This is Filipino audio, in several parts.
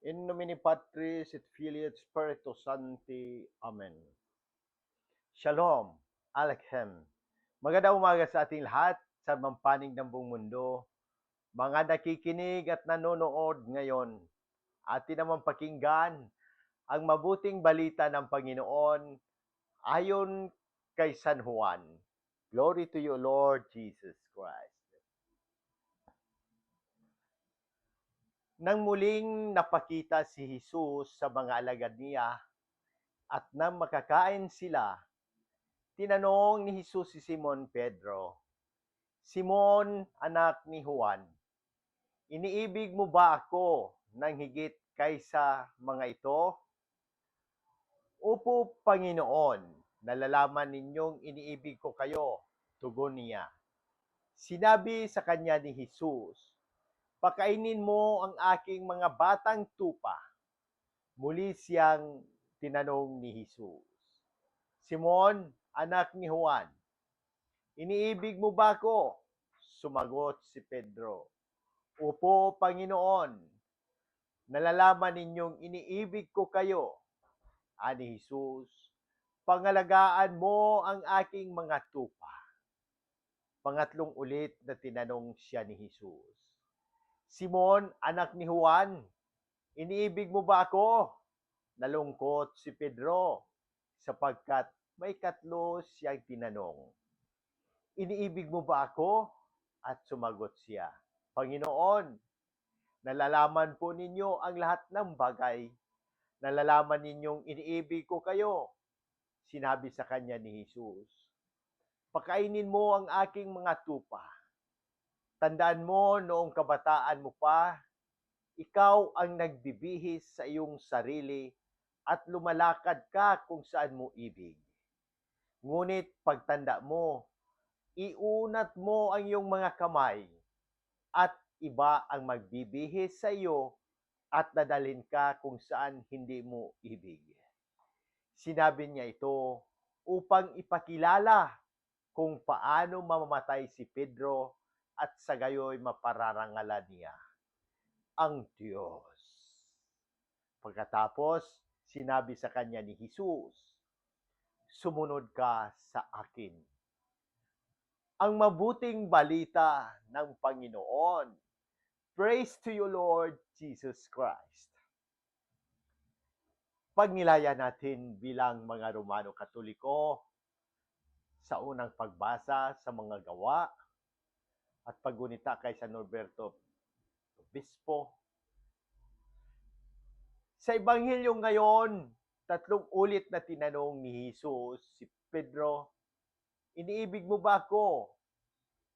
In nomine Patris et Filii et Spiritus Sancti. Amen. Shalom, Alekhem. Magandang umaga sa ating lahat sa mampanig ng buong mundo. Mga nakikinig at nanonood ngayon, atin naman pakinggan ang mabuting balita ng Panginoon ayon kay San Juan. Glory to you, Lord Jesus Christ. Nang muling napakita si Jesus sa mga alagad niya at nang makakain sila, tinanong ni Jesus si Simon Pedro, Simon, anak ni Juan, iniibig mo ba ako ng higit kaysa mga ito? Upo, Panginoon, nalalaman ninyong iniibig ko kayo, tugon niya. Sinabi sa kanya ni Jesus, pakainin mo ang aking mga batang tupa. Muli siyang tinanong ni Jesus, Simon, anak ni Juan, iniibig mo ba ako? Sumagot si Pedro, Opo, Panginoon, nalalaman ninyong iniibig ko kayo. Ani Jesus, pangalagaan mo ang aking mga tupa. Pangatlong ulit na tinanong siya ni Jesus, Simon, anak ni Juan, iniibig mo ba ako? Nalungkot si Pedro sapagkat may katlo siyang tinanong. Iniibig mo ba ako? At sumagot siya, Panginoon, nalalaman po ninyo ang lahat ng bagay. Nalalaman ninyong iniibig ko kayo. Sinabi sa kanya ni Jesus, Pakainin mo ang aking mga tupa. Tandaan mo noong kabataan mo pa, ikaw ang nagbibihis sa iyong sarili at lumalakad ka kung saan mo ibig. Ngunit pagtanda mo, iunat mo ang iyong mga kamay at iba ang magbibihis sa iyo at dadalhin ka kung saan hindi mo ibig. Sinabi niya ito upang ipakilala kung paano mamamatay si Pedro at sa gayoy mapararangalan niya ang Diyos. Pagkatapos, sinabi sa kanya ni Jesus, sumunod ka sa akin. Ang mabuting balita ng Panginoon. Praise to you, Lord Jesus Christ. Pagnilaya natin bilang mga Romano Katoliko sa unang pagbasa sa mga gawa at paggunita kay San Norberto Obispo. Sa Ebanghelyo ngayon, tatlong ulit na tinanong ni Jesus si Pedro, iniibig mo ba ako?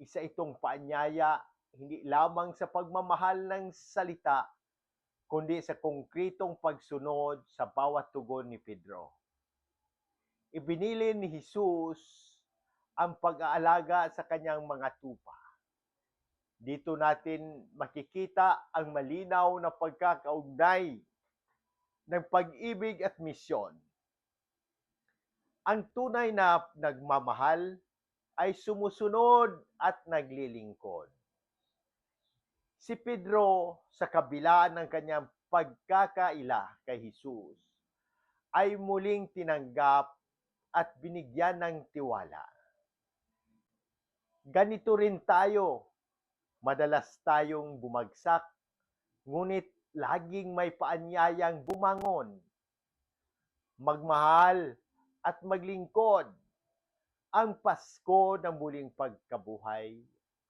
Isa itong paanyaya, hindi lamang sa pagmamahal ng salita, kundi sa konkretong pagsunod sa bawat tugon ni Pedro. Ibinili ni Jesus ang pag-aalaga sa kanyang mga tupa. Dito natin makikita ang malinaw na pagkakaugnay ng pag-ibig at misyon. Ang tunay na nagmamahal ay sumusunod at naglilingkod. Si Pedro sa kabila ng kanyang pagkakaila kay Jesus ay muling tinanggap at binigyan ng tiwala. Ganito rin tayo, madalas tayong bumagsak, ngunit laging may paanyayang bumangon, magmahal at maglingkod. Ang Pasko ng muling pagkabuhay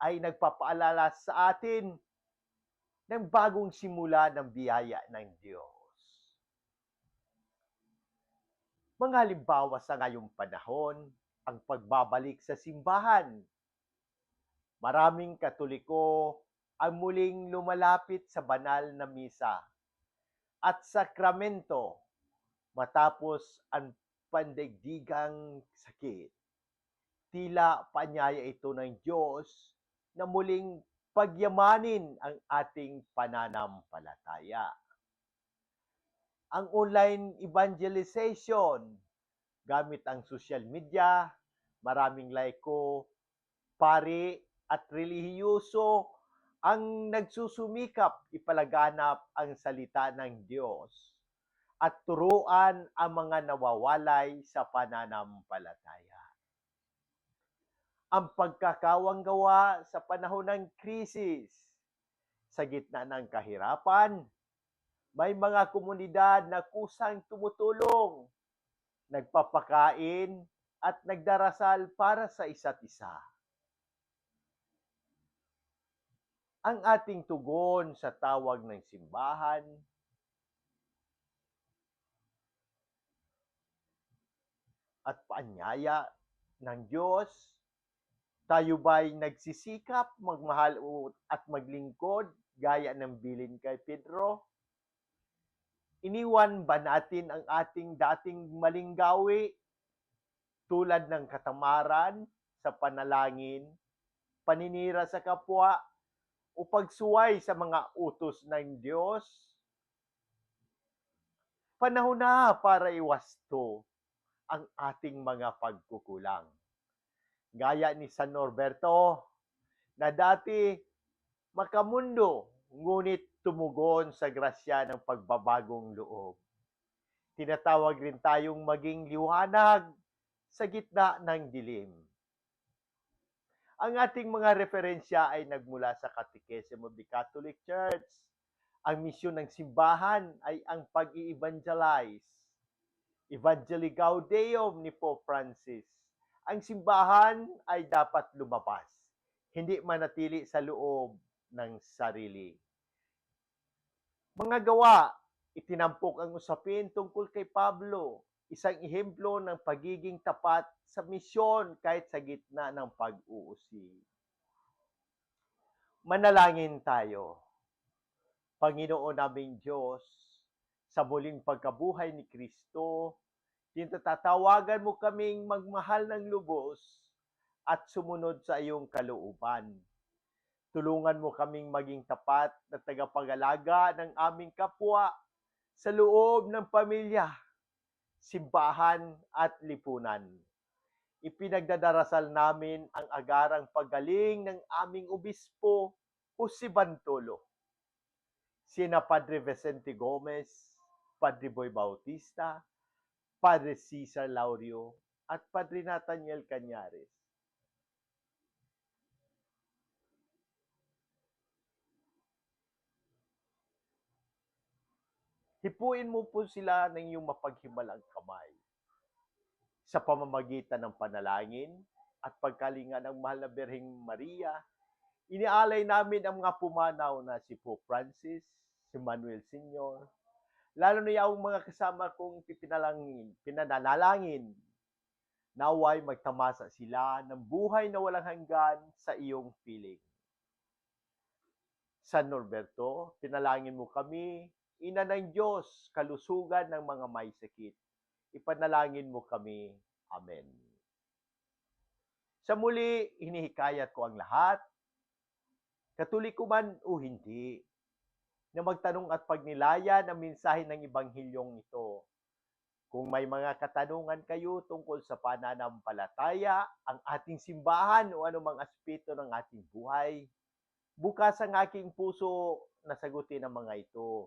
ay nagpapaalala sa atin ng bagong simula ng biyaya ng Diyos. Mga halimbawa sa ngayong panahon, ang pagbabalik sa simbahan. Maraming katoliko ang muling lumalapit sa banal na misa at sakramento matapos ang pandaigdigang sakit. Tila panyaya ito ng Diyos na muling pagyamanin ang ating pananampalataya. Ang online evangelization gamit ang social media, maraming laiko, pari at relihiyoso ang nagsusumikap ipalaganap ang salita ng Diyos at turuan ang mga nawawalay sa pananampalataya. Ang pagkakawang gawa sa panahon ng krisis, sa gitna ng kahirapan, may mga komunidad na kusang tumutulong, nagpapakain at nagdarasal para sa isa't isa. Ang ating tugon sa tawag ng simbahan at paanyaya ng Diyos, tayo ba'y nagsisikap magmahal at maglingkod gaya ng bilin kay Pedro? Iniwan ba natin ang ating dating maling gawi tulad ng katamaran sa panalangin, paninira sa kapwa, o pagsuway sa mga utos ng Diyos? Panahon na para iwasto ang ating mga pagkukulang. Gaya ni San Norberto, na dati makamundo, ngunit tumugon sa grasya ng pagbabagong loob. Tinatawag rin tayong maging liwanag sa gitna ng dilim. Ang ating mga referensya ay nagmula sa Catechism of the Catholic Church. Ang misyon ng simbahan ay ang pag-i-evangelize. Evangelii Gaudium ni Pope Francis. Ang simbahan ay dapat lumabas, hindi manatili sa loob ng sarili. Mga gawa, itinampok ang usapin tungkol kay Pablo, isang ehemplo ng pagiging tapat sa misyon kahit sa gitna ng pag-uusig. Manalangin tayo. Panginoon naming Diyos, sa muling pagkabuhay ni Kristo, tinatatawagan mo kaming magmahal ng lubos at sumunod sa iyong kalooban. Tulungan mo kaming maging tapat na tagapag-alaga ng aming kapwa sa loob ng pamilya, simbahan at lipunan. Ipinagdadarasal namin ang agarang pagaling ng aming obispo o si Bantolo. Sina Padre Vicente Gomez, Padre Boy Bautista, Padre Cesar Laurio, at Padre Nathaniel Cañares. Hipuin mo po sila ng iyong mapaghimalang kamay sa pamamagitan ng panalangin at pagkalinga ng mahal na Birheng Maria, inialay namin ang mga pumanaw na si Pope Francis, si Manuel Senior, lalo na yung mga kasama kong pipinalangin, pinanalangin, naway magtamasa sila ng buhay na walang hanggan sa iyong piling. San Norberto, pinalangin mo kami, ina ng Diyos, kalusugan ng mga may sakit. Ipanalangin mo kami. Amen. Sa muli, hinihikayat ko ang lahat, katoliko man o hindi, na magtanong at pagnilayan ang mensahe ng Ebanghilyong ito. Kung may mga katanungan kayo tungkol sa pananampalataya, ang ating simbahan o anumang aspeto ng ating buhay, bukas ang aking puso na sagutin ang mga ito.